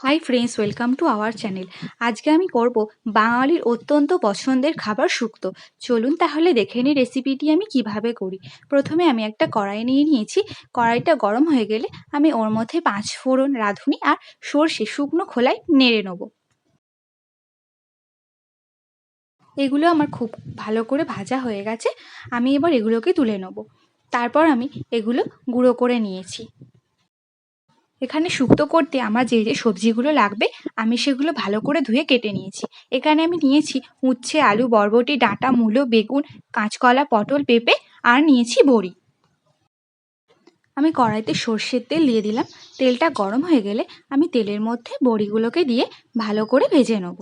Hi friends welcome to our channel আজকে আমি করব বাঙালির অত্যন্ত পছন্দের খাবার শুক্তো। চলুন তাহলে দেখে নিই রেসিপিটি আমি কীভাবে করি। প্রথমে আমি একটা কড়াই নিয়ে নিয়েছি। কড়াইটা গরম হয়ে গেলে আমি ওর মধ্যে পাঁচ ফোড়ন রাঁধুনি আর সর্ষে শুকনো খোলায় নেড়ে নেব। এগুলো আমার খুব ভালো করে ভাজা হয়ে গেছে। আমি এবার এগুলোকে তুলে নেব। তারপর আমি এগুলো গুঁড়ো করে নিয়েছি। এখানে শুক্তো করতে আমার যে যে সবজিগুলো লাগবে, আমি সেগুলো ভালো করে ধুয়ে কেটে নিয়েছি। এখানে আমি নিয়েছি উচ্ছে, আলু, বরবটি, ডাঁটা, মূলো, বেগুন, কাঁচকলা, পটল, পেঁপে আর নিয়েছি বড়ি। আমি কড়াইতে সর্ষের তেল দিয়ে দিলাম। তেলটা গরম হয়ে গেলে আমি তেলের মধ্যে বড়িগুলোকে দিয়ে ভালো করে ভেজে নেব।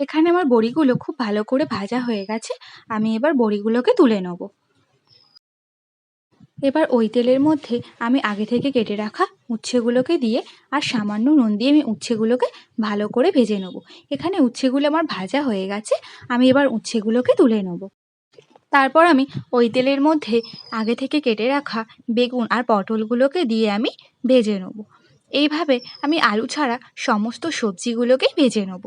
এখানে আমার বড়িগুলো খুব ভালো করে ভাজা হয়ে গেছে। আমি এবার বড়িগুলোকে তুলে নেব। এবার ওই তেলের মধ্যে আমি আগে থেকে কেটে রাখা উচ্ছেগুলোকে দিয়ে আর সামান্য নুন দিয়ে আমি উচ্ছেগুলোকে ভালো করে ভেজে নেব। এখানে উচ্ছেগুলো আমার ভাজা হয়ে গেছে, আমি এবার উচ্ছেগুলোকে তুলে নেব। তারপর আমি ওই তেলের মধ্যে আগে থেকে কেটে রাখা বেগুন আর পটলগুলোকে দিয়ে আমি ভেজে নেব। এইভাবে আমি আলু ছাড়া সমস্ত সবজিগুলোকেই ভেজে নেব।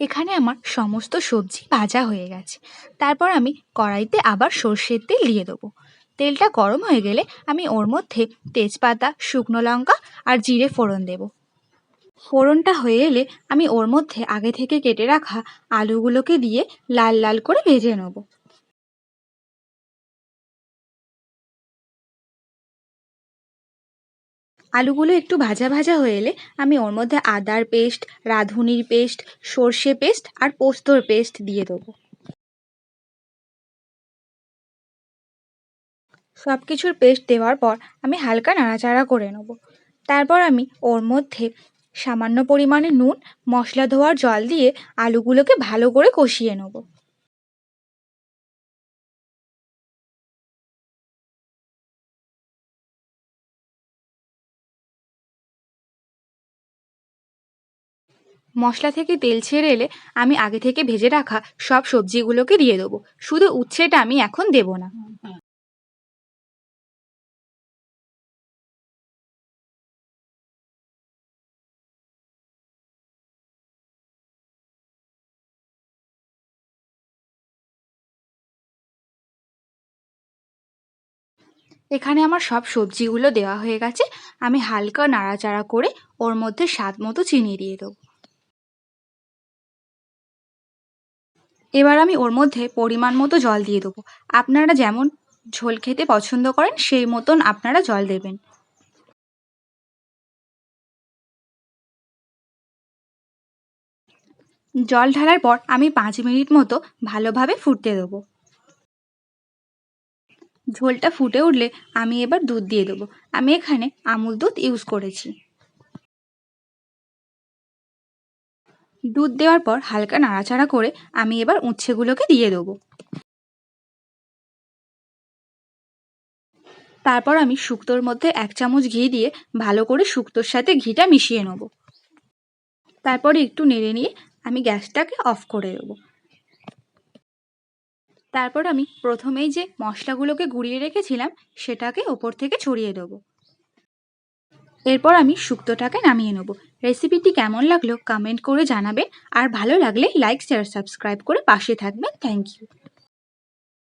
এখানে আমার সমস্ত সবজি ভাজা হয়ে গেছে। তারপর আমি কড়াইতে আবার সর্ষের তেল দিয়ে দেবো। তেলটা গরম হয়ে গেলে আমি ওর মধ্যে তেজপাতা, শুকনো লঙ্কা আর জিরে ফোড়ন দেব। ফোড়নটা হয়ে এলে আমি ওর মধ্যে আগে থেকে কেটে রাখা আলুগুলোকে দিয়ে লাল লাল করে ভেজে নেব। আলুগুলো একটু ভাজা ভাজা হয়ে এলে আমি ওর মধ্যে আদার পেস্ট, রাঁধুনির পেস্ট, সর্ষে পেস্ট আর পোস্তর পেস্ট দিয়ে দেবো। সব কিছুর পেস্ট দেওয়ার পর আমি হালকা নাড়াচাড়া করে নেব। তারপর আমি ওর মধ্যে সামান্য পরিমাণে নুন, মশলা ধোয়ার জল দিয়ে আলুগুলোকে ভালো করে কষিয়ে নেব। মশলা থেকে তেল ছেড়ে এলে আমি আগে থেকে ভেজে রাখা সব সবজিগুলোকে দিয়ে দেবো। শুধু উচ্ছেটা আমি এখন দেব না। এখানে আমার সব সবজিগুলো দেওয়া হয়ে গেছে। আমি হালকা নাড়াচাড়া করে ওর মধ্যে স্বাদ মতো চিনি দিয়ে দেবো। এবার আমি ওর মধ্যে পরিমাণ মতো জল দিয়ে দেবো। আপনারা যেমন ঝোল খেতে পছন্দ করেন, সেই মতন আপনারা জল দেবেন। জল ঢালার পর আমি পাঁচ মিনিট মতো ভালোভাবে ফুটতে দেবো। ঝোলটা ফুটে উঠলে আমি এবার দুধ দিয়ে দেবো। আমি এখানে আমুল দুধ ইউজ করেছি। দুধ দেওয়ার পর হালকা নাড়াচাড়া করে আমি এবার উচ্ছেগুলোকে দিয়ে দেবো। তারপর আমি শুক্তোর মধ্যে এক চামচ ঘি দিয়ে ভালো করে শুক্তোর সাথে ঘিটা মিশিয়ে নেব। তারপরে একটু নেড়ে নিয়ে আমি গ্যাসটাকে অফ করে দেবো। তারপর আমি প্রথমেই যে মশলাগুলোকে গুঁড়িয়ে রেখেছিলাম সেটাকে ওপর থেকে ছড়িয়ে দেবো। এরপর আমি শুক্তোটাকে নামিয়ে নেব। রেসিপিটি কেমন লাগল কমেন্ট করে জানাবেন। আর ভালো লাগলে লাইক, শেয়ার, সাবস্ক্রাইব করে পাশে থাকবেন। Thank you.